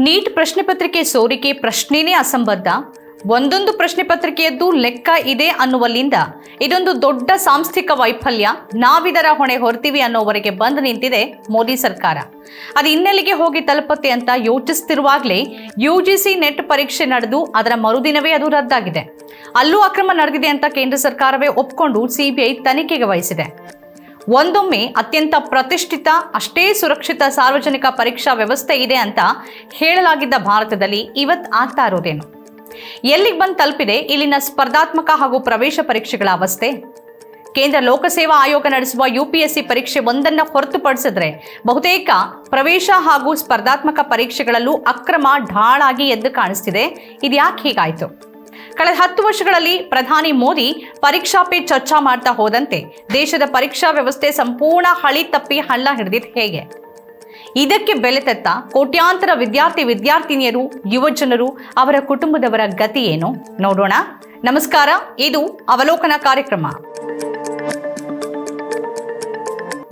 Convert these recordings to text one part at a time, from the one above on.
Neat ಪ್ರಶ್ನೆ ಪತ್ರಿಕೆ ಸೋರಿಕೆ ಪ್ರಶ್ನೆನೇ ಅಸಂಬದ್ಧ. ಒಂದೊಂದು ಪ್ರಶ್ನೆ ಪತ್ರಿಕೆಯದ್ದು ಲೆಕ್ಕ ಇದೆ ಅನ್ನುವಲ್ಲಿಂದ ಇದೊಂದು ದೊಡ್ಡ ಸಾಂಸ್ಥಿಕ ವೈಫಲ್ಯ. ನಾವಿದರ ಹೊಣೆ ಹೊರ್ತೀವಿ ಅನ್ನೋವರೆಗೆ ಬಂದು ನಿಂತಿದೆ ಮೋದಿ ಸರ್ಕಾರ. ಅದು ಇನ್ನೆಲ್ಲಿಗೆ ಹೋಗಿ ತಲುಪತ್ತೆ ಅಂತ ಯೋಚಿಸ್ತಿರುವಾಗಲೇ ಯು ಜಿ ಸಿ ನೆಟ್ ಪರೀಕ್ಷೆ ನಡೆದು ಅದರ ಮರುದಿನವೇ ಅದು ರದ್ದಾಗಿದೆ. ಅಲ್ಲೂ ಅಕ್ರಮ ನಡೆದಿದೆ ಅಂತ ಕೇಂದ್ರ ಸರ್ಕಾರವೇ ಒಪ್ಕೊಂಡು ಸಿಬಿಐ ತನಿಖೆಗೆ ವಹಿಸಿದೆ. ಒಂದೊಮ್ಮೆ ಅತ್ಯಂತ ಪ್ರತಿಷ್ಠಿತ, ಅಷ್ಟೇ ಸುರಕ್ಷಿತ ಸಾರ್ವಜನಿಕ ಪರೀಕ್ಷಾ ವ್ಯವಸ್ಥೆ ಇದೆ ಅಂತ ಹೇಳಲಾಗಿದ್ದ ಭಾರತದಲ್ಲಿ ಇವತ್ತು ಆಗ್ತಾ ಇರೋದೇನು? ಎಲ್ಲಿಗೆ ಬಂದು ತಲುಪಿದೆ ಇಲ್ಲಿನ ಸ್ಪರ್ಧಾತ್ಮಕ ಹಾಗೂ ಪ್ರವೇಶ ಪರೀಕ್ಷೆಗಳ ಅವಸ್ಥೆ? ಕೇಂದ್ರ ಲೋಕಸೇವಾ ಆಯೋಗ ನಡೆಸುವ ಯುಪಿಎಸ್ಸಿ ಪರೀಕ್ಷೆ ಒಂದನ್ನು ಹೊರತುಪಡಿಸಿದ್ರೆ ಬಹುತೇಕ ಪ್ರವೇಶ ಹಾಗೂ ಸ್ಪರ್ಧಾತ್ಮಕ ಪರೀಕ್ಷೆಗಳಲ್ಲೂ ಅಕ್ರಮ ಢಾಳಾಗಿ ಎದ್ದು ಕಾಣಿಸ್ತಿದೆ. ಇದ್ಯಾಕೆ ಹೀಗಾಯ್ತು? ಕಳೆದ ಹತ್ತು ವರ್ಷಗಳಲ್ಲಿ ಪ್ರಧಾನಿ ಮೋದಿ ಪರೀಕ್ಷಾ ಪೇ ಚರ್ಚಾ ಮಾಡ್ತಾ ಹೋದಂತೆ ದೇಶದ ಪರೀಕ್ಷಾ ವ್ಯವಸ್ಥೆ ಸಂಪೂರ್ಣ ಹಳಿ ತಪ್ಪಿ ಹಳ್ಳ ಹಿಡಿದಿದ್ದು ಹೇಗೆ? ಇದಕ್ಕೆ ಬೆಲೆ ತೆತ್ತ ಕೋಟ್ಯಾಂತರ ವಿದ್ಯಾರ್ಥಿ ವಿದ್ಯಾರ್ಥಿನಿಯರು, ಯುವಜನರು, ಅವರ ಕುಟುಂಬದವರ ಗತಿ ಏನು? ನೋಡೋಣ. ನಮಸ್ಕಾರ, ಇದು ಅವಲೋಕನ ಕಾರ್ಯಕ್ರಮ.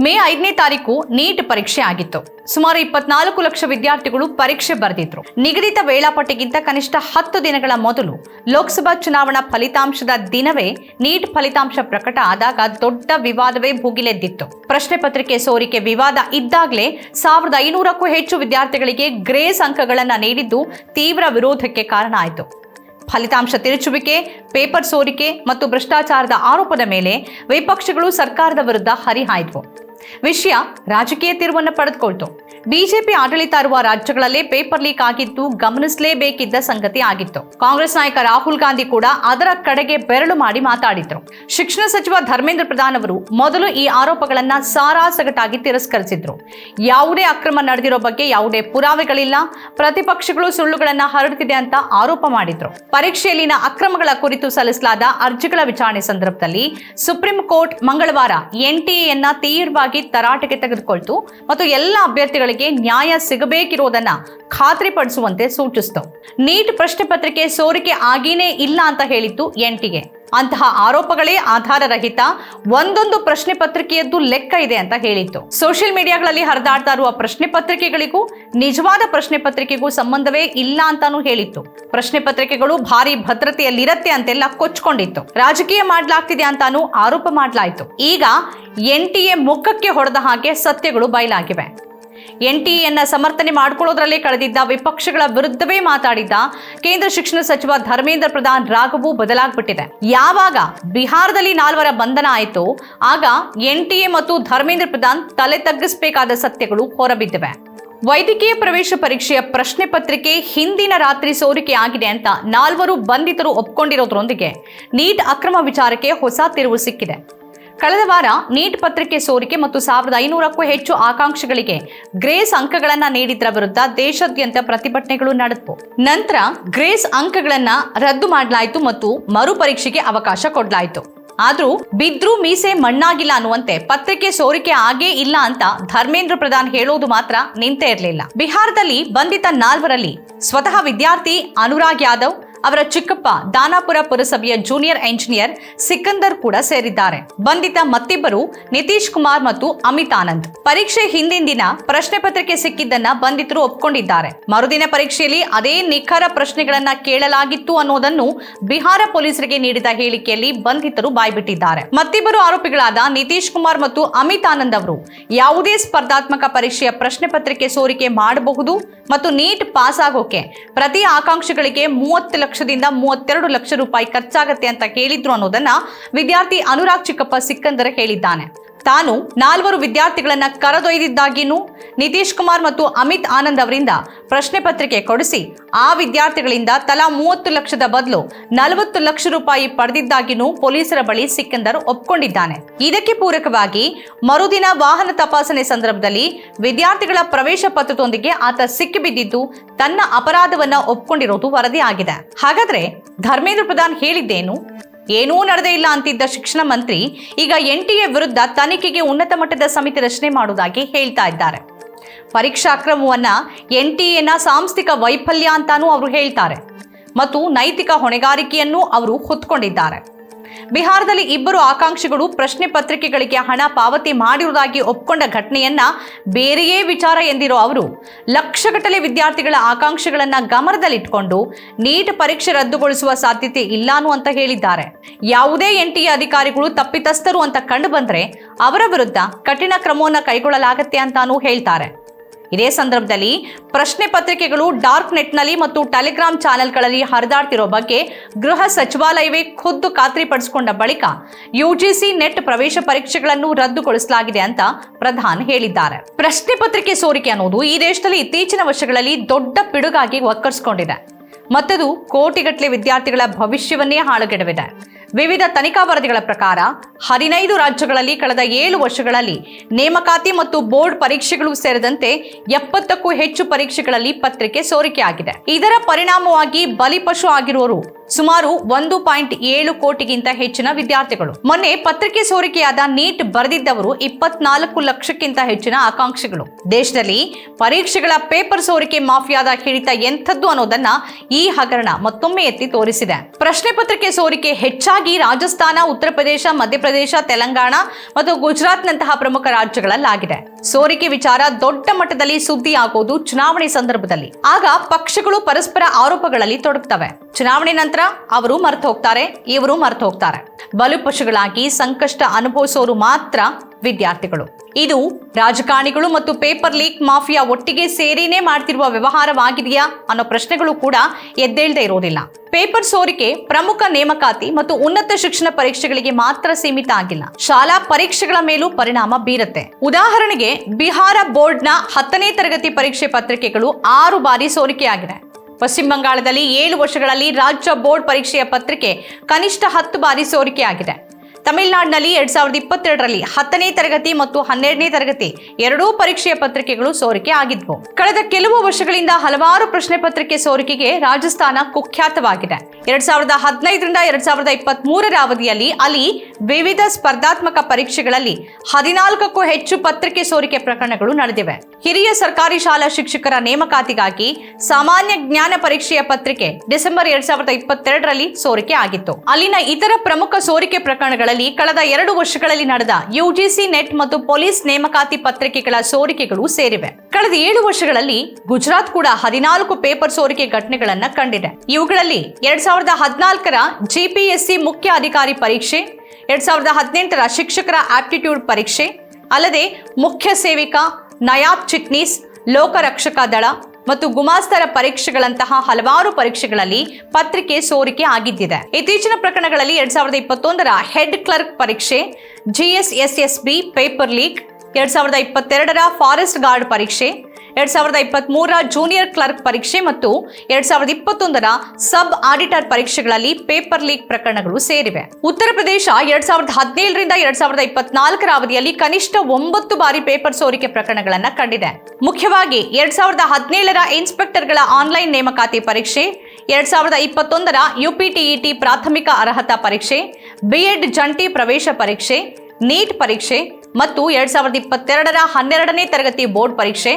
ಮೇ ಐದನೇ ತಾರೀಕು ನೀಟ್ ಪರೀಕ್ಷೆ ಆಗಿತ್ತು. ಸುಮಾರು ಇಪ್ಪತ್ನಾಲ್ಕು ಲಕ್ಷ ವಿದ್ಯಾರ್ಥಿಗಳು ಪರೀಕ್ಷೆ ಬರೆದಿದ್ರು. ನಿಗದಿತ ವೇಳಾಪಟ್ಟಿಗಿಂತ ಕನಿಷ್ಠ ಹತ್ತು ದಿನಗಳ ಮೊದಲು ಲೋಕಸಭಾ ಚುನಾವಣಾ ಫಲಿತಾಂಶದ ದಿನವೇ ನೀಟ್ ಫಲಿತಾಂಶ ಪ್ರಕಟ ಆದಾಗ ದೊಡ್ಡ ವಿವಾದವೇ ಭುಗಿಲೆದ್ದಿತ್ತು. ಪ್ರಶ್ನೆ ಪತ್ರಿಕೆ ಸೋರಿಕೆ ವಿವಾದ ಇದ್ದಾಗಲೇ ಸಾವಿರದ ಐನೂರಕ್ಕೂ ಹೆಚ್ಚು ವಿದ್ಯಾರ್ಥಿಗಳಿಗೆ ಗ್ರೇಸ್ ಅಂಕಗಳನ್ನು ನೀಡಿದ್ದು ತೀವ್ರ ವಿರೋಧಕ್ಕೆ ಕಾರಣ ಆಯಿತು. ಫಲಿತಾಂಶ ತಿರುಚುವಿಕೆ, ಪೇಪರ್ ಸೋರಿಕೆ ಮತ್ತು ಭ್ರಷ್ಟಾಚಾರದ ಆರೋಪದ ಮೇಲೆ ವಿಪಕ್ಷಗಳು ಸರ್ಕಾರದ ವಿರುದ್ಧ ಹರಿಹಾಯ್ದವು. ವಿಷಯ ರಾಜಕೀಯ ತಿರುವನ್ನು ಪಡೆದುಕೊಳ್ತು. ಬಿಜೆಪಿ ಆಡಳಿತ ಇರುವ ರಾಜ್ಯಗಳಲ್ಲೇ ಪೇಪರ್ ಲೀಕ್ ಆಗಿದ್ದು ಗಮನಿಸಲೇಬೇಕಿದ್ದ ಸಂಗತಿ ಆಗಿತ್ತು. ಕಾಂಗ್ರೆಸ್ ನಾಯಕ ರಾಹುಲ್ ಗಾಂಧಿ ಕೂಡ ಅದರ ಕಡೆಗೆ ಬೆರಳು ಮಾಡಿ ಮಾತಾಡಿದ್ರು. ಶಿಕ್ಷಣ ಸಚಿವ ಧರ್ಮೇಂದ್ರ ಪ್ರಧಾನ್ ಅವರು ಮೊದಲು ಈ ಆರೋಪಗಳನ್ನ ಸಾರಾಸಗಟಾಗಿ ತಿರಸ್ಕರಿಸಿದ್ರು. ಯಾವುದೇ ಅಕ್ರಮ ನಡೆದಿರೋ ಬಗ್ಗೆ ಯಾವುದೇ ಪುರಾವೆಗಳಿಲ್ಲ. ಪ್ರತಿಪಕ್ಷಗಳು ಸುಳ್ಳುಗಳನ್ನ ಹರಡುತ್ತಿದೆ ಅಂತ ಆರೋಪ ಮಾಡಿದ್ರು. ಪರೀಕ್ಷೆಯಲ್ಲಿನ ಅಕ್ರಮಗಳ ಕುರಿತು ಸಲ್ಲಿಸಲಾದ ಅರ್ಜಿಗಳ ವಿಚಾರಣೆ ಸಂದರ್ಭದಲ್ಲಿ ಸುಪ್ರೀಂ ಕೋರ್ಟ್ ಮಂಗಳವಾರ ಎನ್ಟಿಎಯನ್ನ ತೀವ್ರವಾಗಿ ತರಾಟೆಗೆ ತೆಗೆದುಕೊಳ್ತು ಮತ್ತು ಎಲ್ಲ ಅಭ್ಯರ್ಥಿಗಳಿಗೆ ನ್ಯಾಯ ಸಿಗಬೇಕಿರೋದನ್ನ ಖಾತ್ರಿಪಡಿಸುವಂತೆ ಸೂಚಿಸಿತು. ನೀಟ್ ಪ್ರಶ್ನೆ ಪತ್ರಿಕೆ ಸೋರಿಕೆ ಆಗಿನೇ ಇಲ್ಲ ಅಂತ ಹೇಳಿತ್ತು ಎನ್ಟಿಗೆ ಅಂತಹ ಆರೋಪಗಳೇ ಆಧಾರರಹಿತ ಒಂದೊಂದು ಪ್ರಶ್ನೆ ಪತ್ರಿಕೆಯದ್ದು ಲೆಕ್ಕ ಇದೆ ಅಂತ ಹೇಳಿತ್ತು. ಸೋಷಿಯಲ್ ಮೀಡಿಯಾಗಳಲ್ಲಿ ಹರಿದಾಡ್ತಾ ಇರುವ ಪ್ರಶ್ನೆ ಪತ್ರಿಕೆಗಳಿಗೂ ನಿಜವಾದ ಪ್ರಶ್ನೆ ಪತ್ರಿಕೆಗೂ ಸಂಬಂಧವೇ ಇಲ್ಲ ಅಂತಾನೂ ಹೇಳಿತ್ತು. ಪ್ರಶ್ನೆ ಪತ್ರಿಕೆಗಳು ಭಾರಿ ಭದ್ರತೆಯಲ್ಲಿರತ್ತೆ ಅಂತೆಲ್ಲ ಕೊಚ್ಕೊಂಡಿತ್ತು ರಾಜಕೀಯ ಮಾಡ್ಲಾಗ್ತಿದೆ ಅಂತಾನೂ ಆರೋಪ ಮಾಡ್ಲಾಯ್ತು. ಈಗ ಎನ್ ಟಿ ಎ ಮುಖಕ್ಕೆ ಹೊಡೆದ ಹಾಗೆ ಸತ್ಯಗಳು ಬಯಲಾಗಿವೆ. ಎನ್ ಟಿ ಎನ್ನ ಸಮರ್ಥನೆ ಮಾಡಿಕೊಳ್ಳೋದ್ರಲ್ಲೇ ಕಳೆದಿದ್ದ ವಿಪಕ್ಷಗಳ ವಿರುದ್ಧವೇ ಮಾತಾಡಿದ್ದ ಕೇಂದ್ರ ಶಿಕ್ಷಣ ಸಚಿವ ಧರ್ಮೇಂದ್ರ ಪ್ರಧಾನ್ ರಾಗವು ಬದಲಾಗ್ಬಿಟ್ಟಿದೆ. ಯಾವಾಗ ಬಿಹಾರದಲ್ಲಿ ನಾಲ್ವರ ಬಂಧನ ಆಯಿತು, ಆಗ ಎನ್ ಟಿ ಎ ಮತ್ತು ಧರ್ಮೇಂದ್ರ ಪ್ರಧಾನ್ ತಲೆ ತಗ್ಗಿಸಬೇಕಾದ ಸತ್ಯಗಳು ಹೊರಬಿದ್ದಿವೆ. ವೈದ್ಯಕೀಯ ಪ್ರವೇಶ ಪರೀಕ್ಷೆಯ ಪ್ರಶ್ನೆ ಪತ್ರಿಕೆ ಹಿಂದಿನ ರಾತ್ರಿ ಸೋರಿಕೆ ಆಗಿದೆ ಅಂತ ನಾಲ್ವರು ಬಂಧಿತರು ಒಪ್ಕೊಂಡಿರೋದ್ರೊಂದಿಗೆ ನೀಟ್ ಅಕ್ರಮ ವಿಚಾರಕ್ಕೆ ಹೊಸ ತಿರುವು ಸಿಕ್ಕಿದೆ. ಕಳೆದ ವಾರ ನೀಟ್ ಪತ್ರಿಕೆ ಸೋರಿಕೆ ಮತ್ತು ಸಾವಿರದ ಐನೂರಕ್ಕೂ ಹೆಚ್ಚು ಆಕಾಂಕ್ಷಿಗಳಿಗೆ ಗ್ರೇಸ್ ಅಂಕಗಳನ್ನ ನೀಡಿದ್ರ ವಿರುದ್ಧ ದೇಶಾದ್ಯಂತ ಪ್ರತಿಭಟನೆಗಳು ನಡೆದವು. ನಂತರ ಗ್ರೇಸ್ ಅಂಕಗಳನ್ನ ರದ್ದು ಮಾಡಲಾಯಿತು ಮತ್ತು ಮರು ಪರೀಕ್ಷೆಗೆ ಅವಕಾಶ ಕೊಡಲಾಯಿತು. ಆದ್ರೂ ಬಿದ್ರೂ ಮೀಸೆ ಮಣ್ಣಾಗಿಲ್ಲ ಅನ್ನುವಂತೆ ಪತ್ರಿಕೆ ಸೋರಿಕೆ ಆಗೇ ಇಲ್ಲ ಅಂತ ಧರ್ಮೇಂದ್ರ ಪ್ರಧಾನ್ ಹೇಳೋದು ಮಾತ್ರ ನಿಂತೇ ಇರಲಿಲ್ಲ. ಬಿಹಾರದಲ್ಲಿ ಬಂಧಿತ ನಾಲ್ವರಲ್ಲಿ ಸ್ವತಃ ವಿದ್ಯಾರ್ಥಿ ಅನುರಾಗ್ ಯಾದವ್ ಅವರ ಚಿಕ್ಕಪ್ಪ ದಾನಾಪುರ ಪುರಸಭೆಯ ಜೂನಿಯರ್ ಎಂಜಿನಿಯರ್ ಸಿಕಂದರ್ ಕೂಡ ಸೇರಿದ್ದಾರೆ. ಬಂಧಿತ ಮತ್ತಿಬ್ಬರು ನಿತೀಶ್ ಕುಮಾರ್ ಮತ್ತು ಅಮಿತ್ ಆನಂದ್. ಪರೀಕ್ಷೆ ಹಿಂದಿನ ದಿನ ಪ್ರಶ್ನೆ ಪತ್ರಿಕೆ ಸಿಕ್ಕಿದ್ದನ್ನ ಬಂಧಿತರು ಒಪ್ಕೊಂಡಿದ್ದಾರೆ. ಮರುದಿನ ಪರೀಕ್ಷೆಯಲ್ಲಿ ಅದೇ ನಿಖರ ಪ್ರಶ್ನೆಗಳನ್ನ ಕೇಳಲಾಗಿತ್ತು ಅನ್ನೋದನ್ನು ಬಿಹಾರ ಪೊಲೀಸರಿಗೆ ನೀಡಿದ ಹೇಳಿಕೆಯಲ್ಲಿ ಬಂಧಿತರು ಬಾಯ್ಬಿಟ್ಟಿದ್ದಾರೆ. ಮತ್ತಿಬ್ಬರು ಆರೋಪಿಗಳಾದ ನಿತೀಶ್ ಕುಮಾರ್ ಮತ್ತು ಅಮಿತ್ ಆನಂದ್ ಅವರು ಯಾವುದೇ ಸ್ಪರ್ಧಾತ್ಮಕ ಪರೀಕ್ಷೆಯ ಪ್ರಶ್ನೆ ಪತ್ರಿಕೆ ಸೋರಿಕೆ ಮಾಡಬಹುದು ಮತ್ತು ನೀಟ್ ಪಾಸ್ ಆಗೋಕೆ ಪ್ರತಿ ಆಕಾಂಕ್ಷಿಗಳಿಗೆ ಮೂವತ್ತು ಲಕ್ಷದಿಂದ ಮೂವತ್ತೆರಡು ಲಕ್ಷ ರೂಪಾಯಿ ಖರ್ಚಾಗತ್ತೆ ಅಂತ ಕೇಳಿದ್ರು ಅನ್ನೋದನ್ನ ವಿದ್ಯಾರ್ಥಿ ಅನುರಾಗ್ ಚಿಕ್ಕಪ್ಪ ಸಿಕ್ಕಂದರ್ ಹೇಳಿದ್ದಾನೆ. ತಾನು ನಾಲ್ವರು ವಿದ್ಯಾರ್ಥಿಗಳನ್ನ ಕರೆದೊಯ್ದಿದ್ದಾಗಿಯೂ ನಿತೀಶ್ ಕುಮಾರ್ ಮತ್ತು ಅಮಿತ್ ಆನಂದ್ ಅವರಿಂದ ಪ್ರಶ್ನೆ ಪತ್ರಿಕೆ ಕೊಡಿಸಿ ಆ ವಿದ್ಯಾರ್ಥಿಗಳಿಂದ ತಲಾ ಮೂವತ್ತು ಲಕ್ಷದ ಬದಲು ನಲವತ್ತು ಲಕ್ಷ ರೂಪಾಯಿ ಪಡೆದಿದ್ದಾಗಿನೂ ಪೊಲೀಸರ ಬಳಿ ಸಿಕ್ಕಂದರ್ ಒಪ್ಕೊಂಡಿದ್ದಾನೆ. ಇದಕ್ಕೆ ಪೂರಕವಾಗಿ ಮರುದಿನ ವಾಹನ ತಪಾಸಣೆ ಸಂದರ್ಭದಲ್ಲಿ ವಿದ್ಯಾರ್ಥಿಗಳ ಪ್ರವೇಶ ಪತ್ರದೊಂದಿಗೆ ಆತ ಸಿಕ್ಕಿಬಿದ್ದಿದ್ದು ತನ್ನ ಅಪರಾಧವನ್ನ ಒಪ್ಕೊಂಡಿರೋದು ವರದಿಯಾಗಿದೆ. ಹಾಗಾದ್ರೆ ಧರ್ಮೇಂದ್ರ ಪ್ರಧಾನ್ ಹೇಳಿದ್ದೇನು? ಏನೂ ನಡೆದೇ ಇಲ್ಲ ಅಂತಿದ್ದ ಶಿಕ್ಷಣ ಮಂತ್ರಿ ಈಗ ಎನ್ಟಿಎ ವಿರುದ್ಧ ತನಿಖೆಗೆ ಉನ್ನತ ಮಟ್ಟದ ಸಮಿತಿ ರಚನೆ ಮಾಡುವುದಾಗಿ ಹೇಳ್ತಾ ಇದ್ದಾರೆ. ಪರೀಕ್ಷಾ ಅಕ್ರಮವನ್ನ ಎನ್ಟಿಎನ ಸಾಂಸ್ಥಿಕ ವೈಫಲ್ಯ ಅಂತಾನೂ ಅವರು ಹೇಳ್ತಾರೆ. ಮತ್ತು ನೈತಿಕ ಹೊಣೆಗಾರಿಕೆಯನ್ನು ಅವರು ಹೊತ್ಕೊಂಡಿದ್ದಾರೆ. ಬಿಹಾರದಲ್ಲಿ ಇಬ್ಬರು ಆಕಾಂಕ್ಷಿಗಳು ಪ್ರಶ್ನೆ ಪತ್ರಿಕೆಗಳಿಗೆ ಹಣ ಪಾವತಿ ಮಾಡಿರುವುದಾಗಿ ಒಪ್ಪಿಕೊಂಡ ಘಟನೆಯನ್ನ ಬೇರೆಯೇ ವಿಚಾರ ಎಂದಿರೋ ಅವರು, ಲಕ್ಷಗಟ್ಟಲೆ ವಿದ್ಯಾರ್ಥಿಗಳ ಆಕಾಂಕ್ಷೆಗಳನ್ನ ಗಮನದಲ್ಲಿಟ್ಟುಕೊಂಡು ನೀಟ್ ಪರೀಕ್ಷೆ ರದ್ದುಗೊಳಿಸುವ ಸಾಧ್ಯತೆ ಇಲ್ಲಾನು ಅಂತ ಹೇಳಿದ್ದಾರೆ. ಯಾವುದೇ ಎನ್ಟಿಎ ಅಧಿಕಾರಿಗಳು ತಪ್ಪಿತಸ್ಥರು ಅಂತ ಕಂಡು ಅವರ ವಿರುದ್ಧ ಕಠಿಣ ಕ್ರಮವನ್ನು ಕೈಗೊಳ್ಳಲಾಗತ್ತೆ ಅಂತಾನೂ ಹೇಳ್ತಾರೆ. ಇದೇ ಸಂದರ್ಭದಲ್ಲಿ ಪ್ರಶ್ನೆ ಪತ್ರಿಕೆಗಳು ಡಾರ್ಕ್ ನೆಟ್ನಲ್ಲಿ ಮತ್ತು ಟೆಲಿಗ್ರಾಮ್ ಚಾನೆಲ್ಗಳಲ್ಲಿ ಹರಿದಾಡ್ತಿರೋ ಬಗ್ಗೆ ಗೃಹ ಸಚಿವಾಲಯವೇ ಖುದ್ದು ಖಾತ್ರಿಪಡಿಸಿಕೊಂಡ ಬಳಿಕ ಯುಜಿಸಿ ನೆಟ್ ಪ್ರವೇಶ ಪರೀಕ್ಷೆಗಳನ್ನು ರದ್ದುಗೊಳಿಸಲಾಗಿದೆ ಅಂತ ಪ್ರಧಾನ್ ಹೇಳಿದ್ದಾರೆ. ಪ್ರಶ್ನೆ ಪತ್ರಿಕೆ ಸೋರಿಕೆ ಅನ್ನೋದು ಈ ದೇಶದಲ್ಲಿ ಇತ್ತೀಚಿನ ವರ್ಷಗಳಲ್ಲಿ ದೊಡ್ಡ ಪಿಡುಗಾಗಿ ಒಕ್ಕರ್ಸ್ಕೊಂಡಿದೆ ಮತ್ತದು ಕೋಟಿಗಟ್ಟಲೆ ವಿದ್ಯಾರ್ಥಿಗಳ ಭವಿಷ್ಯವನ್ನೇ ಹಾಳುಗೆಡವಿದೆ. ವಿವಿಧ ತನಿಖಾ ವರದಿಗಳ ಪ್ರಕಾರ ಹದಿನೈದು ರಾಜ್ಯಗಳಲ್ಲಿ ಕಳೆದ ಏಳು ವರ್ಷಗಳಲ್ಲಿ ನೇಮಕಾತಿ ಮತ್ತು ಬೋರ್ಡ್ ಪರೀಕ್ಷೆಗಳು ಸೇರಿದಂತೆ ಎಪ್ಪತ್ತಕ್ಕೂ ಹೆಚ್ಚು ಪರೀಕ್ಷೆಗಳಲ್ಲಿ ಪತ್ರಿಕೆ ಸೋರಿಕೆಯಾಗಿದೆ. ಇದರ ಪರಿಣಾಮವಾಗಿ ಬಲಿಪಶು ಆಗಿರುವರು ಸುಮಾರು ಒಂದು ಪಾಯಿಂಟ್ ಏಳು ಕೋಟಿಗಿಂತ ಹೆಚ್ಚಿನ ವಿದ್ಯಾರ್ಥಿಗಳು. ಮೊನ್ನೆ ಪತ್ರಿಕೆ ಸೋರಿಕೆಯಾದ ನೀಟ್ ಬರೆದಿದ್ದವರು ಇಪ್ಪತ್ನಾಲ್ಕು ಲಕ್ಷಕ್ಕಿಂತ ಹೆಚ್ಚಿನ ಆಕಾಂಕ್ಷಿಗಳು. ದೇಶದಲ್ಲಿ ಪರೀಕ್ಷೆಗಳ ಪೇಪರ್ ಸೋರಿಕೆ ಮಾಫಿಯಾದ ಹಿಡಿತ ಎಂಥದ್ದು ಅನ್ನೋದನ್ನ ಈ ಹಗರಣ ಮತ್ತೊಮ್ಮೆ ಎತ್ತಿ ತೋರಿಸಿದೆ. ಪ್ರಶ್ನೆ ಪತ್ರಿಕೆ ಸೋರಿಕೆ ಹೆಚ್ಚಾಗಿ ರಾಜಸ್ಥಾನ, ಉತ್ತರ ಪ್ರದೇಶ, ಮಧ್ಯಪ್ರದೇಶ, ತೆಲಂಗಾಣ ಮತ್ತು ಗುಜರಾತ್ನಂತಹ ಪ್ರಮುಖ ರಾಜ್ಯಗಳಲ್ಲಾಗಿದೆ. ಸೋರಿಕೆ ವಿಚಾರ ದೊಡ್ಡ ಮಟ್ಟದಲ್ಲಿ ಸುದ್ದಿ ಆಗೋದು ಚುನಾವಣೆ ಸಂದರ್ಭದಲ್ಲಿ. ಆಗ ಪಕ್ಷಗಳು ಪರಸ್ಪರ ಆರೋಪಗಳಲ್ಲಿ ತೊಡಗ್ತವೆ. ಚುನಾವಣೆ ನಂತರ ಅವರು ಮರೆತು ಹೋಗ್ತಾರೆ, ಇವರು ಮರೆತು ಹೋಗ್ತಾರೆ. ಬಲಿಪಶುಗಳಾಗಿ ಸಂಕಷ್ಟ ಅನುಭವಿಸೋರು ಮಾತ್ರ ವಿದ್ಯಾರ್ಥಿಗಳು. ಇದು ರಾಜಕಾರಣಿಗಳು ಮತ್ತು ಪೇಪರ್ ಲೀಕ್ ಮಾಫಿಯಾ ಒಟ್ಟಿಗೆ ಸೇರಿನೇ ಮಾಡ್ತಿರುವ ವ್ಯವಹಾರವಾಗಿದೆಯಾ ಅನ್ನೋ ಪ್ರಶ್ನೆಗಳು ಕೂಡ ಎದ್ದೇಳದೆ ಇರೋದಿಲ್ಲ. ಪೇಪರ್ ಸೋರಿಕೆ ಪ್ರಮುಖ ನೇಮಕಾತಿ ಮತ್ತು ಉನ್ನತ ಶಿಕ್ಷಣ ಪರೀಕ್ಷೆಗಳಿಗೆ ಮಾತ್ರ ಸೀಮಿತ ಆಗಿಲ್ಲ. ಶಾಲಾ ಪರೀಕ್ಷೆಗಳ ಮೇಲೂ ಪರಿಣಾಮ ಬೀರುತ್ತೆ. ಉದಾಹರಣೆಗೆ ಬಿಹಾರ ಬೋರ್ಡ್ನ ಹತ್ತನೇ ತರಗತಿ ಪರೀಕ್ಷೆ ಪತ್ರಿಕೆಗಳು ಆರು ಬಾರಿ ಸೋರಿಕೆಯಾಗಿದೆ. ಪಶ್ಚಿಮ ಬಂಗಾಳದಲ್ಲಿ ಏಳು ವರ್ಷಗಳಲ್ಲಿ ರಾಜ್ಯ ಬೋರ್ಡ್ ಪರೀಕ್ಷೆಯ ಪತ್ರಿಕೆ ಕನಿಷ್ಠ ಹತ್ತು ಬಾರಿ ಸೋರಿಕೆಯಾಗಿದೆ. ತಮಿಳುನಾಡಿನಲ್ಲಿ ಎರಡ್ ಸಾವಿರದ ಇಪ್ಪತ್ತೆರಡರಲ್ಲಿ ಹತ್ತನೇ ತರಗತಿ ಮತ್ತು ಹನ್ನೆರಡನೇ ತರಗತಿ ಎರಡೂ ಪರೀಕ್ಷೆಯ ಪತ್ರಿಕೆಗಳು ಸೋರಿಕೆ ಆಗಿದ್ವು. ಕಳೆದ ಕೆಲವು ವರ್ಷಗಳಿಂದ ಹಲವಾರು ಪ್ರಶ್ನೆ ಪತ್ರಿಕೆ ಸೋರಿಕೆಗೆ ರಾಜಸ್ಥಾನ ಕುಖ್ಯಾತವಾಗಿದೆ. ಎರಡ್ ಸಾವಿರದ ಹದಿನೈದರಿಂದ ಎರಡ್ ಸಾವಿರದ ಇಪ್ಪತ್ತ್ ಮೂರರ ಅವಧಿಯಲ್ಲಿ ಅಲ್ಲಿ ವಿವಿಧ ಸ್ಪರ್ಧಾತ್ಮಕ ಪರೀಕ್ಷೆಗಳಲ್ಲಿ ಹದಿನಾಲ್ಕಕ್ಕೂ ಹೆಚ್ಚು ಪತ್ರಿಕೆ ಸೋರಿಕೆ ಪ್ರಕರಣಗಳು ನಡೆದಿವೆ. ಹಿರಿಯ ಸರ್ಕಾರಿ ಶಾಲಾ ಶಿಕ್ಷಕರ ನೇಮಕಾತಿಗಾಗಿ ಸಾಮಾನ್ಯ ಜ್ಞಾನ ಪರೀಕ್ಷೆಯ ಪತ್ರಿಕೆ ಡಿಸೆಂಬರ್ ಎರಡ್ ಸಾವಿರದ ಇಪ್ಪತ್ತೆರಡರಲ್ಲಿ ಸೋರಿಕೆ ಆಗಿತ್ತು. ಅಲ್ಲಿನ ಇತರ ಪ್ರಮುಖ ಸೋರಿಕೆ ಪ್ರಕರಣಗಳಲ್ಲಿ ಕಳೆದ ಎರಡು ವರ್ಷಗಳಲ್ಲಿ ನಡೆದ ಯುಜಿಸಿ ನೆಟ್ ಮತ್ತು ಪೊಲೀಸ್ ನೇಮಕಾತಿ ಪತ್ರಿಕೆಗಳ ಸೋರಿಕೆಗಳು ಸೇರಿವೆ. ಕಳೆದ ಏಳು ವರ್ಷಗಳಲ್ಲಿ ಗುಜರಾತ್ ಕೂಡ ಹದಿನಾಲ್ಕು ಪೇಪರ್ ಸೋರಿಕೆ ಘಟನೆಗಳನ್ನ ಕಂಡಿದೆ. ಇವುಗಳಲ್ಲಿ ಎರಡ್ ಸಾವಿರದ ಹದಿನಾಲ್ಕರ ಜಿಪಿಎಸ್ಸಿ ಮುಖ್ಯ ಅಧಿಕಾರಿ ಪರೀಕ್ಷೆ, ಎರಡ್ ಸಾವಿರದ ಹದಿನೆಂಟರ ಶಿಕ್ಷಕರ ಆಪ್ಟಿಟ್ಯೂಡ್ ಪರೀಕ್ಷೆ, ಅಲ್ಲದೆ ಮುಖ್ಯ ಸೇವಿಕಾ ನಯಾಬ್ ಚಿಟ್ನೀಸ್, ಲೋಕರಕ್ಷಕ ದಳ ಮತ್ತು ಗುಮಾಸ್ತರ ಪರೀಕ್ಷೆಗಳಂತಹ ಹಲವಾರು ಪರೀಕ್ಷೆಗಳಲ್ಲಿ ಪತ್ರಿಕೆ ಸೋರಿಕೆ ಆಗಿದ್ದಿದೆ. ಇತ್ತೀಚಿನ ಪ್ರಕರಣಗಳಲ್ಲಿ ಎರಡ್ ಸಾವಿರದ ಇಪ್ಪತ್ತೊಂದರ ಹೆಡ್ ಕ್ಲರ್ಕ್ ಪರೀಕ್ಷೆ ಜಿಎಸ್ಎಸ್ಎಸ್ಬಿ ಪೇಪರ್ ಲೀಕ್ ಎರಡ್ ಸಾವಿರದ ಇಪ್ಪತ್ತೆರಡರ ಫಾರೆಸ್ಟ್ ಗಾರ್ಡ್ ಪರೀಕ್ಷೆ, ಎರಡ್ ಸಾವಿರದ ಇಪ್ಪತ್ತ್ ಜೂನಿಯರ್ ಕ್ಲರ್ಕ್ ಪರೀಕ್ಷೆ ಮತ್ತು ಎರಡ್ ಸಾವಿರದ ಇಪ್ಪತ್ತೊಂದರ ಸಬ್ ಆಡಿಟರ್ ಪರೀಕ್ಷೆಗಳಲ್ಲಿ ಪೇಪರ್ ಲೀಕ್ ಪ್ರಕರಣಗಳು ಸೇರಿವೆ. ಉತ್ತರ ಪ್ರದೇಶ ಎರಡ್ ಸಾವಿರದ ಹದಿನೇಳರಿಂದ ಎರಡ್ ಸಾವಿರದ ಇಪ್ಪತ್ನಾಲ್ಕರ ಅವಧಿಯಲ್ಲಿ ಕನಿಷ್ಠ ಒಂಬತ್ತು ಬಾರಿ ಪೇಪರ್ ಸೋರಿಕೆ ಪ್ರಕರಣಗಳನ್ನು ಕಂಡಿದೆ. ಮುಖ್ಯವಾಗಿ ಎರಡ್ ಸಾವಿರದ ಹದಿನೇಳರ ಇನ್ಸ್ಪೆಕ್ಟರ್ಗಳ ಆನ್ಲೈನ್ ನೇಮಕಾತಿ ಪರೀಕ್ಷೆ, ಎರಡ್ ಸಾವಿರದ ಇಪ್ಪತ್ತೊಂದರ ಯುಪಿಟಿಇಟಿ ಪ್ರಾಥಮಿಕ ಅರ್ಹತಾ ಪರೀಕ್ಷೆ ಬಿಎಡ್ ಜಂಟಿ ಪ್ರವೇಶ ಪರೀಕ್ಷೆ, ನೀಟ್ ಪರೀಕ್ಷೆ ಮತ್ತು ಎರಡ್ ಸಾವಿರದ ಇಪ್ಪತ್ತೆರಡರ ಹನ್ನೆರಡನೇ ತರಗತಿ ಬೋರ್ಡ್ ಪರೀಕ್ಷೆ,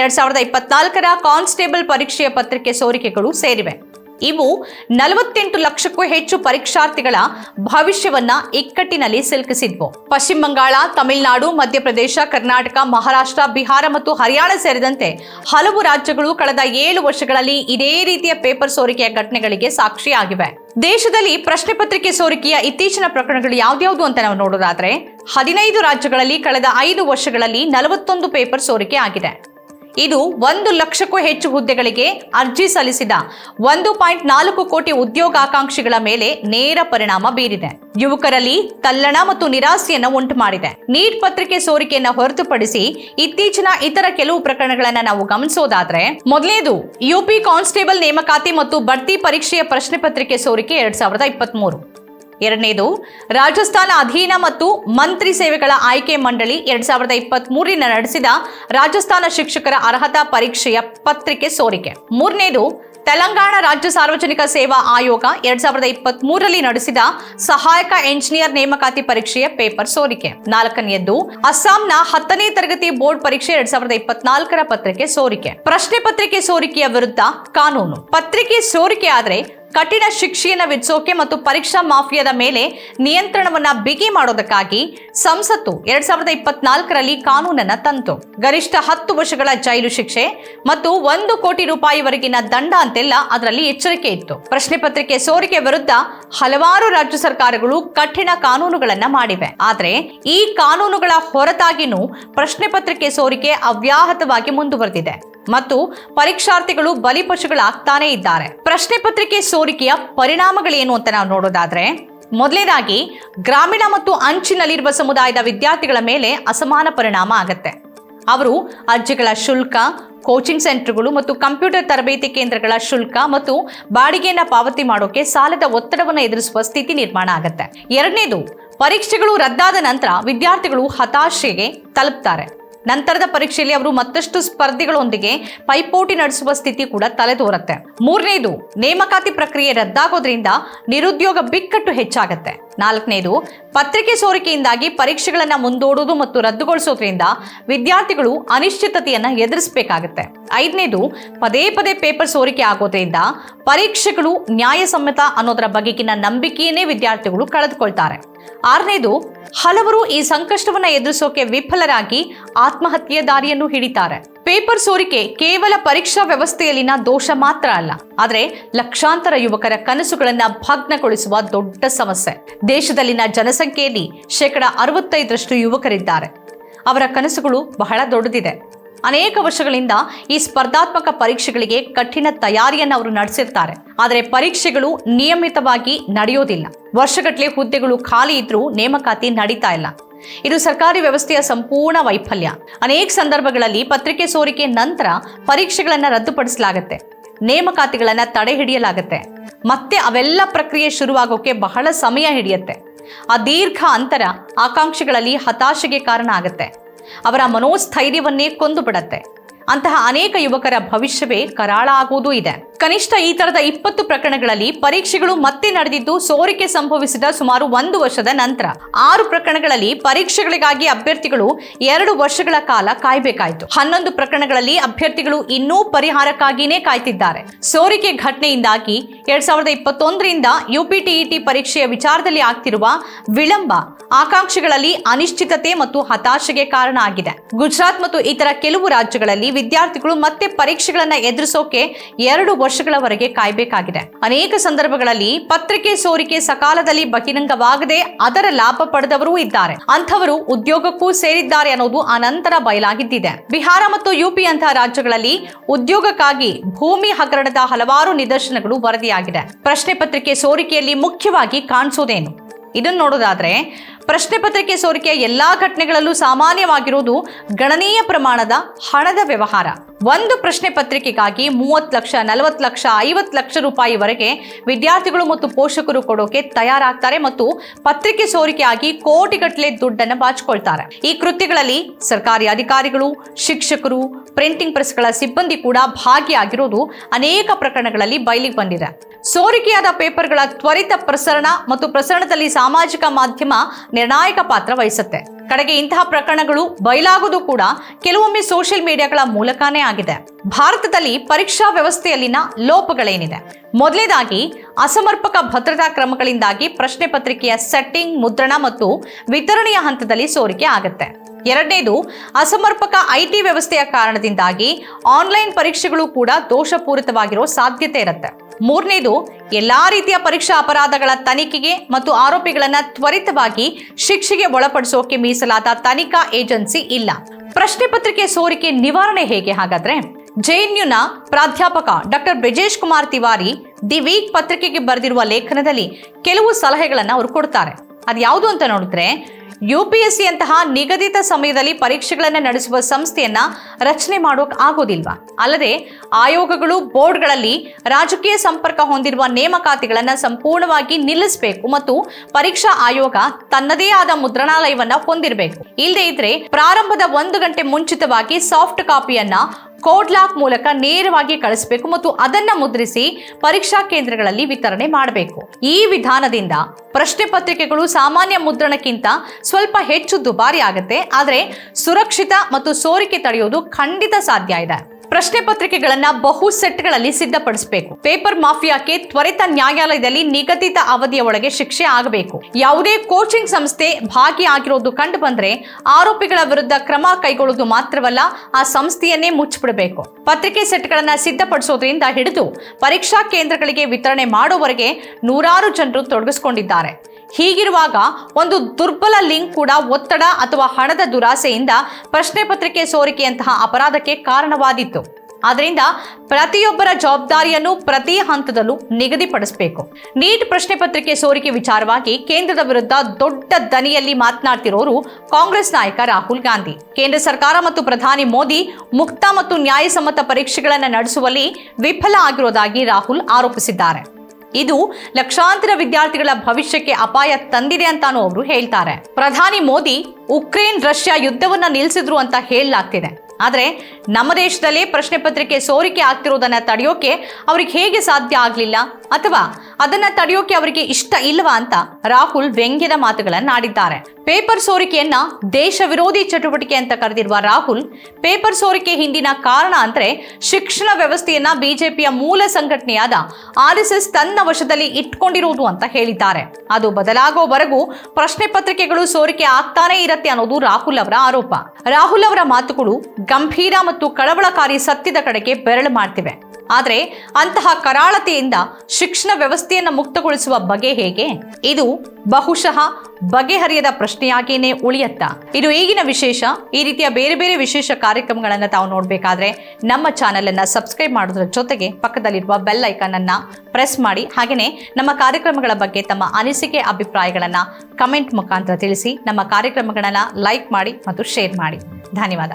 ಎರಡ್ ಸಾವಿರದ ಇಪ್ಪತ್ನಾಲ್ಕರ ಕಾನ್ಸ್ಟೇಬಲ್ ಪರೀಕ್ಷೆಯ ಪತ್ರಿಕೆ ಸೋರಿಕೆಗಳು ಸೇರಿವೆ. ಇವು ನಲವತ್ತೆಂಟು ಲಕ್ಷಕ್ಕೂ ಹೆಚ್ಚು ಪರೀಕ್ಷಾರ್ಥಿಗಳ ಭವಿಷ್ಯವನ್ನ ಇಕ್ಕಟ್ಟಿನಲ್ಲಿ ಸಿಲುಕಿಸಿದ್ವು. ಪಶ್ಚಿಮ ಬಂಗಾಳ, ತಮಿಳುನಾಡು, ಮಧ್ಯಪ್ರದೇಶ, ಕರ್ನಾಟಕ, ಮಹಾರಾಷ್ಟ್ರ, ಬಿಹಾರ ಮತ್ತು ಹರಿಯಾಣ ಸೇರಿದಂತೆ ಹಲವು ರಾಜ್ಯಗಳು ಕಳೆದ ಏಳು ವರ್ಷಗಳಲ್ಲಿ ಇದೇ ರೀತಿಯ ಪೇಪರ್ ಸೋರಿಕೆಯ ಘಟನೆಗಳಿಗೆ ಸಾಕ್ಷಿಯಾಗಿವೆ. ದೇಶದಲ್ಲಿ ಪ್ರಶ್ನೆ ಪತ್ರಿಕೆ ಸೋರಿಕೆಯ ಇತ್ತೀಚಿನ ಪ್ರಕರಣಗಳು ಯಾವ್ದ್ಯಾವುದು ಅಂತ ನಾವು ನೋಡೋದಾದ್ರೆ, ಹದಿನೈದು ರಾಜ್ಯಗಳಲ್ಲಿ ಕಳೆದ ಐದು ವರ್ಷಗಳಲ್ಲಿ ನಲವತ್ತೊಂದು ಪೇಪರ್ ಸೋರಿಕೆ ಆಗಿದೆ. ಇದು ಒಂದು ಲಕ್ಷಕ್ಕೂ ಹೆಚ್ಚು ಹುದ್ದೆಗಳಿಗೆ ಅರ್ಜಿ ಸಲ್ಲಿಸಿದ ಒಂದು ಪಾಯಿಂಟ್ ನಾಲ್ಕು ಕೋಟಿ ಉದ್ಯೋಗಾಕಾಂಕ್ಷಿಗಳ ಮೇಲೆ ನೇರ ಪರಿಣಾಮ ಬೀರಿದೆ. ಯುವಕರಲ್ಲಿ ತಲ್ಲಣ ಮತ್ತು ನಿರಾಸೆಯನ್ನು ಉಂಟು ಮಾಡಿದೆ. ನೀಟ್ ಪತ್ರಿಕೆ ಸೋರಿಕೆಯನ್ನು ಹೊರತುಪಡಿಸಿ ಇತ್ತೀಚಿನ ಇತರ ಕೆಲವು ಪ್ರಕರಣಗಳನ್ನ ನಾವು ಗಮನಿಸೋದಾದ್ರೆ ಮೊದಲನೇದು ಯುಪಿ ಕಾನ್ಸ್ಟೇಬಲ್ ನೇಮಕಾತಿ ಮತ್ತು ಬಡ್ತಿ ಪರೀಕ್ಷೆಯ ಪ್ರಶ್ನೆ ಪತ್ರಿಕೆ ಸೋರಿಕೆ ಎರಡ್ ಸಾವಿರದ ಎರಡನೇದು, ರಾಜಸ್ಥಾನ ಅಧೀನ ಮತ್ತು ಮಂತ್ರಿ ಸೇವೆಗಳ ಆಯ್ಕೆ ಮಂಡಳಿ ಎರಡ್ ಸಾವಿರದ ಇಪ್ಪತ್ತ್ ಮೂರಿನ ನಡೆಸಿದ ರಾಜಸ್ಥಾನ ಶಿಕ್ಷಕರ ಅರ್ಹತಾ ಪರೀಕ್ಷೆಯ ಪತ್ರಿಕೆ ಸೋರಿಕೆ. ಮೂರನೇದು, ತೆಲಂಗಾಣ ರಾಜ್ಯ ಸಾರ್ವಜನಿಕ ಸೇವಾ ಆಯೋಗ ಎರಡ್ ಸಾವಿರದ ಇಪ್ಪತ್ತ್ ಮೂರರಲ್ಲಿ ನಡೆಸಿದ ಸಹಾಯಕ ಎಂಜಿನಿಯರ್ ನೇಮಕಾತಿ ಪರೀಕ್ಷೆಯ ಪೇಪರ್ ಸೋರಿಕೆ. ನಾಲ್ಕನೆಯದ್ದು, ಅಸ್ಸಾಂನ ಹತ್ತನೇ ತರಗತಿ ಬೋರ್ಡ್ ಪರೀಕ್ಷೆ ಎರಡ್ ಸಾವಿರದ ಇಪ್ಪತ್ನಾಲ್ಕರ ಪತ್ರಿಕೆ ಸೋರಿಕೆ. ಪ್ರಶ್ನೆ ಪತ್ರಿಕೆ ಸೋರಿಕೆಯ ವಿರುದ್ಧ ಕಾನೂನು. ಪತ್ರಿಕೆ ಸೋರಿಕೆ ಆದ್ರೆ ಕಠಿಣ ಶಿಕ್ಷೆಯನ್ನು ವಿಧಿಸೋಕೆ ಮತ್ತು ಪರೀಕ್ಷಾ ಮಾಫಿಯಾದ ಮೇಲೆ ನಿಯಂತ್ರಣವನ್ನ ಬಿಗಿ ಮಾಡೋದಕ್ಕಾಗಿ ಸಂಸತ್ತು ಎರಡ್ ಸಾವಿರದ ಇಪ್ಪತ್ನಾಲ್ಕರಲ್ಲಿ ಕಾನೂನನ್ನ ತಂತು. ಗರಿಷ್ಠ ಹತ್ತು ವರ್ಷಗಳ ಜೈಲು ಶಿಕ್ಷೆ ಮತ್ತು ಒಂದು ಕೋಟಿ ರೂಪಾಯಿವರೆಗಿನ ದಂಡ ಅಂತೆಲ್ಲ ಅದರಲ್ಲಿ ಎಚ್ಚರಿಕೆ ಇತ್ತು. ಪ್ರಶ್ನೆ ಪತ್ರಿಕೆ ಸೋರಿಕೆ ವಿರುದ್ಧ ಹಲವಾರು ರಾಜ್ಯ ಸರ್ಕಾರಗಳು ಕಠಿಣ ಕಾನೂನುಗಳನ್ನ ಮಾಡಿವೆ. ಆದರೆ ಈ ಕಾನೂನುಗಳ ಹೊರತಾಗಿನೂ ಪ್ರಶ್ನೆ ಪತ್ರಿಕೆ ಸೋರಿಕೆ ಅವ್ಯಾಹತವಾಗಿ ಮುಂದುವರೆದಿದೆ. ಮತ್ತು ಪರೀಕ್ಷಾರ್ಥಿಗಳು ಬಲಿಪಶುಗಳಾಗ್ತಾನೇ ಇದ್ದಾರೆ. ಪ್ರಶ್ನೆ ಪತ್ರಿಕೆ ಸೋರಿಕೆಯ ಪರಿಣಾಮಗಳೇನು ಅಂತ ನಾವು ನೋಡೋದಾದ್ರೆ ಮೊದಲನೇದಾಗಿ ಗ್ರಾಮೀಣ ಮತ್ತು ಅಂಚಿನಲ್ಲಿರುವ ಸಮುದಾಯದ ವಿದ್ಯಾರ್ಥಿಗಳ ಮೇಲೆ ಅಸಮಾನ ಪರಿಣಾಮ ಆಗತ್ತೆ. ಅವರು ಅರ್ಜಿಗಳ ಶುಲ್ಕ ಕೋಚಿಂಗ್ ಸೆಂಟರ್ಗಳು ಮತ್ತು ಕಂಪ್ಯೂಟರ್ ತರಬೇತಿ ಕೇಂದ್ರಗಳ ಶುಲ್ಕ ಮತ್ತು ಬಾಡಿಗೆಯನ್ನು ಪಾವತಿ ಮಾಡೋಕೆ ಸಾಲದ ಒತ್ತಡವನ್ನು ಎದುರಿಸುವ ಸ್ಥಿತಿ ನಿರ್ಮಾಣ ಆಗುತ್ತೆ. ಎರಡನೇದು, ಪರೀಕ್ಷೆಗಳು ರದ್ದಾದ ನಂತರ ವಿದ್ಯಾರ್ಥಿಗಳು ಹತಾಶೆಗೆ ತಲುಪ್ತಾರೆ. ನಂತರದ ಪರೀಕ್ಷೆಯಲ್ಲಿ ಅವರು ಮತ್ತಷ್ಟು ಸ್ಪರ್ಧಿಗಳೊಂದಿಗೆ ಪೈಪೋಟಿ ನಡೆಸುವ ಸ್ಥಿತಿ ಕೂಡ ತಲೆದೋರತ್ತೆ. ಮೂರನೇದು, ನೇಮಕಾತಿ ಪ್ರಕ್ರಿಯೆ ರದ್ದಾಗೋದ್ರಿಂದ ನಿರುದ್ಯೋಗ ಬಿಕ್ಕಟ್ಟು ಹೆಚ್ಚಾಗತ್ತೆ. ನಾಲ್ಕನೇದು, ಪತ್ರಿಕೆ ಸೋರಿಕೆಯಿಂದಾಗಿ ಪರೀಕ್ಷೆಗಳನ್ನು ಮುಂದೂಡುವುದು ಮತ್ತು ರದ್ದುಗೊಳಿಸೋದ್ರಿಂದ ವಿದ್ಯಾರ್ಥಿಗಳು ಅನಿಶ್ಚಿತತೆಯನ್ನು ಎದುರಿಸಬೇಕಾಗುತ್ತೆ. ಐದನೇದು, ಪದೇ ಪದೇ ಪೇಪರ್ ಸೋರಿಕೆ ಆಗೋದ್ರಿಂದ ಪರೀಕ್ಷೆಗಳು ನ್ಯಾಯಸಮ್ಮತ ಅನ್ನೋದರ ಬಗೆಗಿನ ನಂಬಿಕೆಯನ್ನೇ ವಿದ್ಯಾರ್ಥಿಗಳು ಕಳೆದುಕೊಳ್ತಾರೆ. ಆರನೇದು, ಹಲವರು ಈ ಸಂಕಷ್ಟವನ್ನ ಎದುರಿಸೋಕೆ ವಿಫಲರಾಗಿ ಆತ್ಮಹತ್ಯೆಯ ದಾರಿಯನ್ನು ಹಿಡಿತಾರೆ. ಪೇಪರ್ ಸೋರಿಕೆ ಕೇವಲ ಪರೀಕ್ಷಾ ವ್ಯವಸ್ಥೆಯಲ್ಲಿನ ದೋಷ ಮಾತ್ರ ಅಲ್ಲ, ಆದರೆ ಲಕ್ಷಾಂತರ ಯುವಕರ ಕನಸುಗಳನ್ನ ಭಗ್ನಗೊಳಿಸುವ ದೊಡ್ಡ ಸಮಸ್ಯೆ. ದೇಶದಲ್ಲಿನ ಜನಸಂಖ್ಯೆಯಲ್ಲಿ ಶೇಕಡ ಅರವತ್ತೈದರಷ್ಟು ಯುವಕರಿದ್ದಾರೆ. ಅವರ ಕನಸುಗಳು ಬಹಳ ದೊಡ್ಡದಿದೆ. ಅನೇಕ ವರ್ಷಗಳಿಂದ ಈ ಸ್ಪರ್ಧಾತ್ಮಕ ಪರೀಕ್ಷೆಗಳಿಗೆ ಕಠಿಣ ತಯಾರಿಯನ್ನು ಅವರು ನಡೆಸಿರ್ತಾರೆ. ಆದರೆ ಪರೀಕ್ಷೆಗಳು ನಿಯಮಿತವಾಗಿ ನಡೆಯೋದಿಲ್ಲ. ವರ್ಷಗಟ್ಟಲೆ ಹುದ್ದೆಗಳು ಖಾಲಿ ಇದ್ರೂ ನೇಮಕಾತಿ ನಡೀತಾ ಇಲ್ಲ. ಇದು ಸರ್ಕಾರಿ ವ್ಯವಸ್ಥೆಯ ಸಂಪೂರ್ಣ ವೈಫಲ್ಯ. ಅನೇಕ ಸಂದರ್ಭಗಳಲ್ಲಿ ಪತ್ರಿಕೆ ಸೋರಿಕೆ ನಂತರ ಪರೀಕ್ಷೆಗಳನ್ನು ರದ್ದುಪಡಿಸಲಾಗುತ್ತೆ. ನೇಮಕಾತಿಗಳನ್ನ ತಡೆ ಹಿಡಿಯಲಾಗುತ್ತೆ. ಮತ್ತೆ ಅವೆಲ್ಲ ಪ್ರಕ್ರಿಯೆ ಶುರುವಾಗೋಕೆ ಬಹಳ ಸಮಯ ಹಿಡಿಯುತ್ತೆ. ಆ ದೀರ್ಘ ಅಂತರ ಆಕಾಂಕ್ಷೆಗಳಲ್ಲಿ ಹತಾಶೆಗೆ ಕಾರಣ ಆಗುತ್ತೆ. ಅವರ ಮನೋಸ್ಥೈರ್ಯವನ್ನೇ ಕೊಂದು ಬಿಡತ್ತೆ. ಅಂತಹ ಅನೇಕ ಯುವಕರ ಭವಿಷ್ಯವೇ ಕರಾಳ ಆಗುವುದೂ ಇದೆ. ಕನಿಷ್ಠ ಈ ತರದ ಇಪ್ಪತ್ತು ಪ್ರಕರಣಗಳಲ್ಲಿ ಪರೀಕ್ಷೆಗಳು ಮತ್ತೆ ನಡೆದಿದ್ದು ಸೋರಿಕೆ ಸಂಭವಿಸಿದ ಸುಮಾರು ಒಂದು ವರ್ಷದ ನಂತರ. ಆರು ಪ್ರಕರಣಗಳಲ್ಲಿ ಪರೀಕ್ಷೆಗಳಿಗಾಗಿ ಅಭ್ಯರ್ಥಿಗಳು ಎರಡು ವರ್ಷಗಳ ಕಾಲ ಕಾಯಬೇಕಾಯಿತು. ಹನ್ನೊಂದು ಪ್ರಕರಣಗಳಲ್ಲಿ ಅಭ್ಯರ್ಥಿಗಳು ಇನ್ನೂ ಪರಿಹಾರಕ್ಕಾಗಿನೇ ಕಾಯ್ತಿದ್ದಾರೆ. ಸೋರಿಕೆ ಘಟನೆಯಿಂದಾಗಿ ಎರಡ್ ಸಾವಿರದ ಇಪ್ಪತ್ತೊಂದರಿಂದ ಯುಪಿಟಿಇಟಿ ಪರೀಕ್ಷೆಯ ವಿಚಾರದಲ್ಲಿ ಆಗ್ತಿರುವ ವಿಳಂಬ ಆಕಾಂಕ್ಷಿಗಳಲ್ಲಿ ಅನಿಶ್ಚಿತತೆ ಮತ್ತು ಹತಾಶೆಗೆ ಕಾರಣ ಆಗಿದೆ. ಗುಜರಾತ್ ಮತ್ತು ಇತರ ಕೆಲವು ರಾಜ್ಯಗಳಲ್ಲಿ ವಿದ್ಯಾರ್ಥಿಗಳು ಮತ್ತೆ ಪರೀಕ್ಷೆಗಳನ್ನ ಎದುರಿಸೋಕೆ ಎರಡು ವರ್ಷಗಳವರೆಗೆ ಕಾಯಬೇಕಾಗಿದೆ. ಅನೇಕ ಸಂದರ್ಭಗಳಲ್ಲಿ ಪತ್ರಿಕೆ ಸೋರಿಕೆ ಸಕಾಲದಲ್ಲಿ ಬಹಿರಂಗವಾಗದೆ ಅದರ ಲಾಭ ಪಡೆದವರೂ ಇದ್ದಾರೆ. ಅಂಥವರು ಉದ್ಯೋಗಕ್ಕೂ ಸೇರಿದ್ದಾರೆ ಅನ್ನೋದು ಅನಂತರ ಬಯಲಾಗಿದ್ದಿದೆ. ಬಿಹಾರ ಮತ್ತು ಯುಪಿ ಅಂತಹ ರಾಜ್ಯಗಳಲ್ಲಿ ಉದ್ಯೋಗಕ್ಕಾಗಿ ಭೂಮಿ ಹಗರಣದ ಹಲವಾರು ನಿದರ್ಶನಗಳು ವರದಿಯಾಗಿದೆ. ಪ್ರಶ್ನೆ ಪತ್ರಿಕೆ ಸೋರಿಕೆಯಲ್ಲಿ ಮುಖ್ಯವಾಗಿ ಕಾಣಿಸೋದೇನು? ಇದನ್ನು ನೋಡೋದಾದ್ರೆ, ಪ್ರಶ್ನೆ ಪತ್ರಿಕೆ ಸೋರಿಕೆಯ ಎಲ್ಲಾ ಘಟನೆಗಳಲ್ಲೂ ಸಾಮಾನ್ಯವಾಗಿರುವುದು ಗಣನೀಯ ಪ್ರಮಾಣದ ಹಣದ ವ್ಯವಹಾರ. ಒಂದು ಪ್ರಶ್ನೆ ಪತ್ರಿಕೆಗಾಗಿ ಮೂವತ್ತು ಲಕ್ಷ, ನಲವತ್ತು ಲಕ್ಷ, ಐವತ್ತು ಲಕ್ಷ ರೂಪಾಯಿವರೆಗೆ ವಿದ್ಯಾರ್ಥಿಗಳು ಮತ್ತು ಪೋಷಕರು ಕೊಡೋಕೆ ತಯಾರಾಗ್ತಾರೆ ಮತ್ತು ಪತ್ರಿಕೆ ಸೋರಿಕೆಯಾಗಿ ಕೋಟಿಗಟ್ಟಲೆ ದುಡ್ಡನ್ನು ಬಾಚಿಕೊಳ್ತಾರೆ. ಈ ಕೃತ್ಯಗಳಲ್ಲಿ ಸರ್ಕಾರಿ ಅಧಿಕಾರಿಗಳು, ಶಿಕ್ಷಕರು, ಪ್ರಿಂಟಿಂಗ್ ಪ್ರೆಸ್ಗಳ ಸಿಬ್ಬಂದಿ ಕೂಡ ಭಾಗಿಯಾಗಿರೋದು ಅನೇಕ ಪ್ರಕರಣಗಳಲ್ಲಿ ಬಯಲಿಗೆ ಬಂದಿದೆ. ಸೋರಿಕೆಯಾದ ಪೇಪರ್ಗಳ ತ್ವರಿತ ಪ್ರಸರಣ ಮತ್ತು ಪ್ರಸರಣದಲ್ಲಿ ಸಾಮಾಜಿಕ ಮಾಧ್ಯಮ ನಿರ್ಣಾಯಕ ಪಾತ್ರ ವಹಿಸುತ್ತೆ. ಕಡೆಗೆ ಇಂತಹ ಪ್ರಕರಣಗಳು ಬಯಲಾಗುವುದು ಕೂಡ ಕೆಲವೊಮ್ಮೆ ಸೋಷಿಯಲ್ ಮೀಡಿಯಾಗಳ ಮೂಲಕನೇ ಆಗಿದೆ. ಭಾರತದಲ್ಲಿ ಪರೀಕ್ಷಾ ವ್ಯವಸ್ಥೆಯಲ್ಲಿನ ಲೋಪಗಳೇನಿದೆ? ಮೊದಲನೇದಾಗಿ ಅಸಮರ್ಪಕ ಭದ್ರತಾ ಕ್ರಮಗಳಿಂದಾಗಿ ಪ್ರಶ್ನೆ ಪತ್ರಿಕೆಯ ಸೆಟ್ಟಿಂಗ್, ಮುದ್ರಣ ಮತ್ತು ವಿತರಣೆಯ ಹಂತದಲ್ಲಿ ಸೋರಿಕೆ ಆಗುತ್ತೆ. ಎರಡನೇದು, ಅಸಮರ್ಪಕ ಐಟಿ ವ್ಯವಸ್ಥೆಯ ಕಾರಣದಿಂದಾಗಿ ಆನ್ಲೈನ್ ಪರೀಕ್ಷೆಗಳು ಕೂಡ ದೋಷಪೂರಿತವಾಗಿರೋ ಸಾಧ್ಯತೆ ಇರುತ್ತೆ. ಮೂರನೇದು, ಎಲ್ಲಾ ರೀತಿಯ ಪರೀಕ್ಷಾ ಅಪರಾಧಗಳ ತನಿಖೆಗೆ ಮತ್ತು ಆರೋಪಿಗಳನ್ನ ತ್ವರಿತವಾಗಿ ಶಿಕ್ಷೆಗೆ ಒಳಪಡಿಸೋಕೆ ಮೀಸಲಾದ ತನಿಖಾ ಏಜೆನ್ಸಿ ಇಲ್ಲ. ಪ್ರಶ್ನೆ ಪತ್ರಿಕೆ ಸೋರಿಕೆ ನಿವಾರಣೆ ಹೇಗೆ ಹಾಗಾದ್ರೆ, ಜೆಎನ್ಯುನ ಪ್ರಾಧ್ಯಾಪಕ doctor Brijesh Kumar Tiwari the Week ಪತ್ರಿಕೆಗೆ ಬರೆದಿರುವ ಲೇಖನದಲ್ಲಿ ಕೆಲವು ಸಲಹೆಗಳನ್ನು ಅವರು ಕೊಡ್ತಾರೆ. ಅದು ಯಾವುದು ಅಂತ ನೋಡಿದ್ರೆ ಯು ಪಿ ಎಸ್ ಸಿ ಅಂತಹ ನಿಗದಿತ ಸಮಯದಲ್ಲಿ ಪರೀಕ್ಷೆಗಳನ್ನು ನಡೆಸುವ ಸಂಸ್ಥೆಯನ್ನ ರಚನೆ ಮಾಡೋಕೆ ಆಗೋದಿಲ್ವಾ? ಅಲ್ಲದೆ ಆಯೋಗಗಳು ಬೋರ್ಡ್ಗಳಲ್ಲಿ ರಾಜಕೀಯ ಸಂಪರ್ಕ ಹೊಂದಿರುವ ನೇಮಕಾತಿಗಳನ್ನ ಸಂಪೂರ್ಣವಾಗಿ ನಿಲ್ಲಿಸಬೇಕು ಮತ್ತು ಪರೀಕ್ಷಾ ಆಯೋಗ ತನ್ನದೇ ಆದ ಮುದ್ರಣಾಲಯವನ್ನ ಹೊಂದಿರಬೇಕು. ಇಲ್ಲದೆ ಇದ್ರೆ ಪ್ರಾರಂಭದ ಒಂದು ಗಂಟೆ ಮುಂಚಿತವಾಗಿ ಸಾಫ್ಟ್ ಕಾಪಿಯನ್ನ ಕೋಡ್ ಲಾಕ್ ಮೂಲಕ ನೇರವಾಗಿ ಕಳಿಸಬೇಕು ಮತ್ತು ಅದನ್ನ ಮುದ್ರಿಸಿ ಪರೀಕ್ಷಾ ಕೇಂದ್ರಗಳಲ್ಲಿ ವಿತರಣೆ ಮಾಡಬೇಕು. ಈ ವಿಧಾನದಿಂದ ಪ್ರಶ್ನೆ ಪತ್ರಿಕೆಗಳು ಸಾಮಾನ್ಯ ಮುದ್ರಣಕ್ಕಿಂತ ಸ್ವಲ್ಪ ಹೆಚ್ಚು ದುಬಾರಿ ಆಗುತ್ತೆ. ಆದರೆ ಸುರಕ್ಷಿತ ಮತ್ತು ಸೋರಿಕೆ ತಡೆಯೋದು ಖಂಡಿತ ಸಾಧ್ಯ ಇದೆ. ಪ್ರಶ್ನೆ ಪತ್ರಿಕೆಗಳನ್ನ ಬಹು ಸೆಟ್ಗಳಲ್ಲಿ ಸಿದ್ಧಪಡಿಸಬೇಕು. ಪೇಪರ್ ಮಾಫಿಯಾಕ್ಕೆ ತ್ವರಿತ ನ್ಯಾಯಾಲಯದಲ್ಲಿ ನಿಗದಿತ ಅವಧಿಯ ಒಳಗೆ ಶಿಕ್ಷೆ ಆಗಬೇಕು. ಯಾವುದೇ ಕೋಚಿಂಗ್ ಸಂಸ್ಥೆ ಭಾಗಿಯಾಗಿರೋದು ಕಂಡು ಬಂದ್ರೆ ಆರೋಪಿಗಳ ವಿರುದ್ಧ ಕ್ರಮ ಕೈಗೊಳ್ಳುವುದು ಮಾತ್ರವಲ್ಲ, ಆ ಸಂಸ್ಥೆಯನ್ನೇ ಮುಚ್ಚಿಬಿಡಬೇಕು. ಪತ್ರಿಕೆ ಸೆಟ್ಗಳನ್ನ ಸಿದ್ಧಪಡಿಸೋದ್ರಿಂದ ಹಿಡಿದು ಪರೀಕ್ಷಾ ಕೇಂದ್ರಗಳಿಗೆ ವಿತರಣೆ ಮಾಡೋವರೆಗೆ ನೂರಾರು ಜನರು ತೊಡಗಿಸಿಕೊಂಡಿದ್ದಾರೆ. ಹೀಗಿರುವಾಗ ಒಂದು ದುರ್ಬಲ ಲಿಂಕ್ ಕೂಡ ಒತ್ತಡ ಅಥವಾ ಹಣದ ದುರಾಸೆಯಿಂದ ಪ್ರಶ್ನೆ ಪತ್ರಿಕೆ ಸೋರಿಕೆಯಂತಹ ಅಪರಾಧಕ್ಕೆ ಕಾರಣವಾದಿತ್ತು ಆದ್ದರಿಂದ ಪ್ರತಿಯೊಬ್ಬರ ಜವಾಬ್ದಾರಿಯನ್ನು ಪ್ರತಿ ಹಂತದಲ್ಲೂ ನಿಗದಿಪಡಿಸಬೇಕು. ನೀಟ್ ಪ್ರಶ್ನೆ ಪತ್ರಿಕೆ ಸೋರಿಕೆ ವಿಚಾರವಾಗಿ ಕೇಂದ್ರದ ವಿರುದ್ಧ ದೊಡ್ಡ ದನಿಯಲ್ಲಿ ಮಾತನಾಡ್ತಿರೋರು ಕಾಂಗ್ರೆಸ್ ನಾಯಕ ರಾಹುಲ್ ಗಾಂಧಿ. ಕೇಂದ್ರ ಸರ್ಕಾರ ಮತ್ತು ಪ್ರಧಾನಿ ಮೋದಿ ಮುಕ್ತ ಮತ್ತು ನ್ಯಾಯಸಮ್ಮತ ಪರೀಕ್ಷೆಗಳನ್ನು ನಡೆಸುವಲ್ಲಿ ವಿಫಲ ಆಗಿರೋದಾಗಿ ರಾಹುಲ್ ಆರೋಪಿಸಿದ್ದಾರೆ. ಇದು ಲಕ್ಷಾಂತರ ವಿದ್ಯಾರ್ಥಿಗಳ ಭವಿಷ್ಯಕ್ಕೆ ಅಪಾಯ ತಂದಿದೆ ಅಂತಾನೂ ಅವರು ಹೇಳ್ತಾರೆ. ಪ್ರಧಾನಿ ಮೋದಿ ಉಕ್ರೇನ್ ರಷ್ಯಾ ಯುದ್ಧವನ್ನ ನಿಲ್ಲಿಸಿದ್ರು ಅಂತ ಹೇಳಲಾಗ್ತಿದೆ. ಆದರೆ ನಮ್ಮ ದೇಶದಲ್ಲೇ ಪ್ರಶ್ನೆ ಪತ್ರಿಕೆ ಸೋರಿಕೆ ಆಗ್ತಿರೋದನ್ನ ತಡೆಯೋಕೆ ಅವ್ರಿಗೆ ಹೇಗೆ ಸಾಧ್ಯ ಆಗಲಿಲ್ಲ? ಅಥವಾ ಅದನ್ನ ತಡೆಯೋಕೆ ಅವರಿಗೆ ಇಷ್ಟ ಇಲ್ವಾ ಅಂತ ರಾಹುಲ್ ವ್ಯಂಗ್ಯದ ಮಾತುಗಳನ್ನಾಡಿದ್ದಾರೆ ಪೇಪರ್ ಸೋರಿಕೆಯನ್ನ ದೇಶ ವಿರೋಧಿ ಚಟುವಟಿಕೆ ಅಂತ ಕರೆದಿರುವ ರಾಹುಲ್, ಪೇಪರ್ ಸೋರಿಕೆ ಹಿಂದಿನ ಕಾರಣ ಅಂದ್ರೆ ಶಿಕ್ಷಣ ವ್ಯವಸ್ಥೆಯನ್ನ ಬಿಜೆಪಿಯ ಮೂಲ ಸಂಘಟನೆಯಾದ ಆರ್ ಎಸ್ ಎಸ್ ತನ್ನ ವಶದಲ್ಲಿ ಇಟ್ಕೊಂಡಿರುವುದು ಅಂತ ಹೇಳಿದ್ದಾರೆ. ಅದು ಬದಲಾಗೋವರೆಗೂ ಪ್ರಶ್ನೆ ಪತ್ರಿಕೆಗಳು ಸೋರಿಕೆ ಆಗ್ತಾನೇ ಇರತ್ತೆ ಅನ್ನೋದು ರಾಹುಲ್ ಅವರ ಆರೋಪ. ರಾಹುಲ್ ಅವರ ಮಾತುಗಳು ಗಂಭೀರ ಮತ್ತು ಕಳವಳಕಾರಿ ಸತ್ಯದ ಕಡೆಗೆ ಬೆರಳು ಮಾಡ್ತಿವೆ. ಆದರೆ ಅಂತಹ ಕರಾಳತೆಯಿಂದ ಶಿಕ್ಷಣ ವ್ಯವಸ್ಥೆಯನ್ನು ಮುಕ್ತಗೊಳಿಸುವ ಬಗೆ ಹೇಗೆ? ಇದು ಬಹುಶಃ ಬಗೆಹರಿಯದ ಪ್ರಶ್ನೆಯಾಗೇನೆ ಉಳಿಯತ್ತ? ಇದು ಈಗಿನ ವಿಶೇಷ, ಈ ರೀತಿಯ ಬೇರೆ ಬೇರೆ ವಿಶೇಷ ಕಾರ್ಯಕ್ರಮಗಳನ್ನು ತಾವು ನೋಡಬೇಕಾದ್ರೆ ನಮ್ಮ ಚಾನೆಲ್ ಅನ್ನ ಸಬ್ಸ್ಕ್ರೈಬ್ ಮಾಡೋದ್ರ ಜೊತೆಗೆ ಪಕ್ಕದಲ್ಲಿರುವ ಬೆಲ್ ಐಕಾನ್ ಅನ್ನ ಪ್ರೆಸ್ ಮಾಡಿ ಹಾಗೆಯೇ ನಮ್ಮ ಕಾರ್ಯಕ್ರಮಗಳ ಬಗ್ಗೆ ತಮ್ಮ ಅನಿಸಿಕೆ, ಅಭಿಪ್ರಾಯಗಳನ್ನ ಕಮೆಂಟ್ ಮುಖಾಂತರ ತಿಳಿಸಿ, ನಮ್ಮ ಕಾರ್ಯಕ್ರಮಗಳನ್ನ ಲೈಕ್ ಮಾಡಿ ಮತ್ತು ಶೇರ್ ಮಾಡಿ. ಧನ್ಯವಾದ.